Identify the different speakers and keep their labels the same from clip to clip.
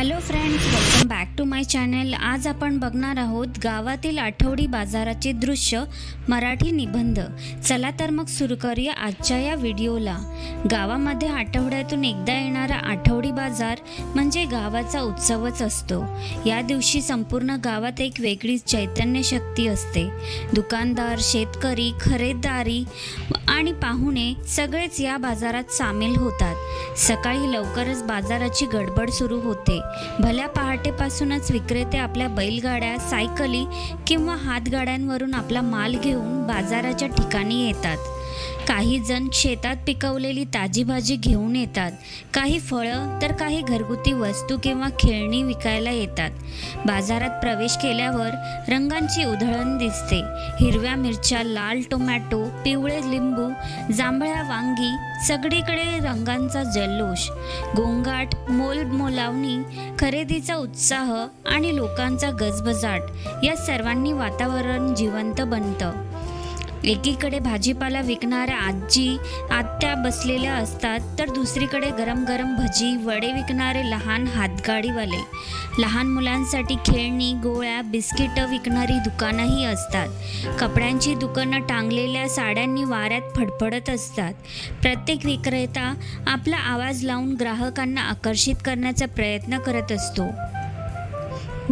Speaker 1: Hello friends welcome back to my channel आज आपण बघणार आहोत गावातील आठवडी बाजाराचे दृश्य मराठी निबंध. चला तर मग सुरू करूया आजच्या या व्हिडिओला. गावामध्ये आठवड्यातून एकदा येणारा आठवडी बाजार म्हणजे गावाचा उत्सवच असतो. या दिवशी संपूर्ण गावात एक वेगळी चैतन्य शक्ती असते. दुकानदार शेतकरी खरेदीदारी आणि पाहुणे सगळेच या बाजारात सामील होतात. सकाळी लवकरच बाजाराची गडबड सुरू होते. भल्या पहाटेपासूनच विक्रेते आपल्या बैलगाड्या सायकली किंवा हातगाड्यांवरून आपला माल घेऊन बाजाराच्या ठिकाणी येतात. काही जण शेतात पिकवलेली ताजी भाजी घेऊन येतात. काही फळं तर काही घरगुती वस्तू किंवा खेळणी विकायला येतात. बाजारात प्रवेश केल्यावर रंगांची उधळण दिसते. हिरव्या मिरच्या लाल टोमॅटो पिवळे लिंबू जांभळ्या वांगी सगळीकडे रंगांचा जल्लोष. गोंगाट मोल मोलावणी खरेदीचा उत्साह आणि लोकांचा गजबजाट या सर्वांनी वातावरण जिवंत बनतं. एकीकडे भाजीपाला विकणाऱ्या आजी आत्या बसलेल्या असतात तर दुसरीकडे गरम गरम भजी वडे विकणारे लहान हातगाडीवाले. लहान मुलांसाठी खेळणी गोळ्या बिस्किटं विकणारी दुकानंही असतात. कपड्यांची दुकानं टांगलेल्या साड्यांनी वाऱ्यात फडफडत असतात. प्रत्येक विक्रेता आपला आवाज लावून ग्राहकांना आकर्षित करण्याचा प्रयत्न करत असतो.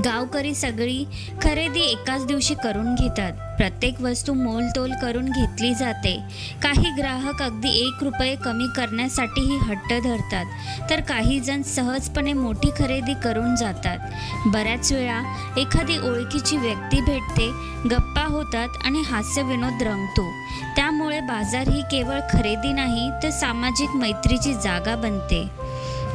Speaker 1: गावकरी सगळी खरेदी एकाच दिवशी करून घेतात. प्रत्येक वस्तू मोलतोल करून घेतली जाते. काही ग्राहक अगदी एक रुपये कमी करण्यासाठीही हट्ट धरतात. तर काही जण सहजपणे मोठी खरेदी करून जातात. बऱ्याच वेळा एखादी ओळखीची व्यक्ती भेटते गप्पा होतात आणि हास्यविनोद रंगतो. त्यामुळे बाजार ही केवळ खरेदी नाही तर सामाजिक मैत्रीची जागा बनते.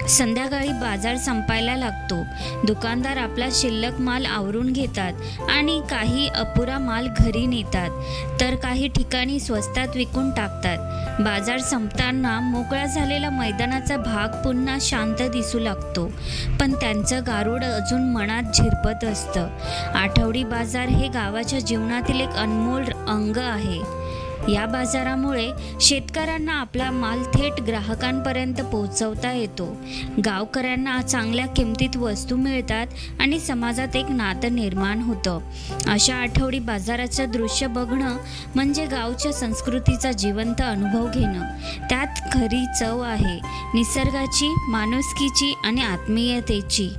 Speaker 1: संध्याकाळी बाजार संपायला लागतो. दुकानदार आपला शिल्लक माल आवरून घेतात आणि काही अपुरा माल घरी नेतात. तर काही ठिकाणी स्वस्तात विकून टाकतात. बाजार संपताना मोकळा झालेला मैदानाचा भाग पुन्हा शांत दिसू लागतो. पण त्यांचं गारुड अजून मनात झिरपत असतं. आठवडी बाजार हे गावाच्या जीवनातील एक अनमोल अंग आहे. या बाजारामुळे शेतकऱ्यांना आपला माल थेट ग्राहकांपर्यंत पोहोचवता येतो. गावकऱ्यांना चांगल्या किमतीत वस्तू मिळतात आणि समाजात एक नातं निर्माण होतं. अशा आठवडी बाजाराचं दृश्य बघणं म्हणजे गावच्या संस्कृतीचा जिवंत अनुभव घेणं. त्यात खरी चव आहे निसर्गाची माणुसकीची आणि आत्मीयतेची.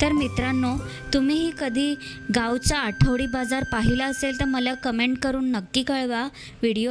Speaker 1: तर मित्रांनो तुम्हीही कधी गावचा आठवडी बाजार पाहिला असेल तर मला कमेंट करून नक्की कळवा. व्हिडिओ